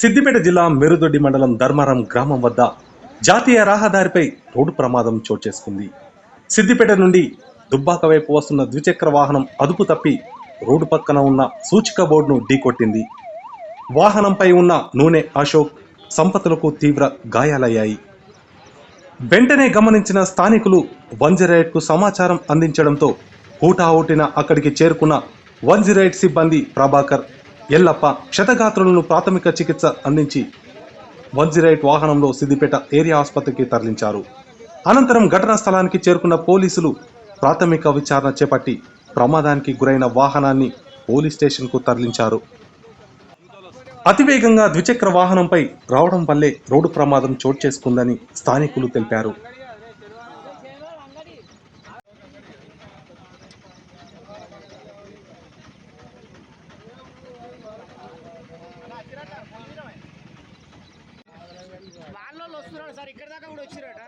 సిద్దిపేట జిల్లా మెరుదొడ్డి మండలం ధర్మారం గ్రామం వద్ద జాతీయ రహదారిపై రోడ్డు ప్రమాదం చోటు చేసుకుంది. సిద్దిపేట నుండి దుబ్బాక వైపు వస్తున్న ద్విచక్ర వాహనం అదుపు తప్పి రోడ్డు పక్కన ఉన్న సూచిక బోర్డును ఢీకొట్టింది. వాహనంపై ఉన్న నూనె అశోక్ సంపతులకు తీవ్ర గాయాలయ్యాయి. వెంటనే గమనించిన స్థానికులు వన్కు సమాచారం అందించడంతో హూటాహుటిన అక్కడికి చేరుకున్న వన్ సిబ్బంది ప్రభాకర్ ఎల్లప్ప క్షతగాత్రులను ప్రాథమిక చికిత్స అందించి వన్ వాహనంలో సిద్దిపేట ఏరియా ఆసుపత్రికి తరలించారు. అనంతరం ఘటనా స్థలానికి చేరుకున్న పోలీసులు ప్రాథమిక విచారణ చేపట్టి ప్రమాదానికి గురైన వాహనాన్ని పోలీస్ స్టేషన్కు తరలించారు. అతివేగంగా ద్విచక్ర వాహనంపై రావడం వల్లే రోడ్డు ప్రమాదం చోటు చేసుకుందని స్థానికులు తెలిపారు. వాళ్ళు వస్తున్నాడు సార్ ఇక్కడ దాకా కూడా వచ్చిరట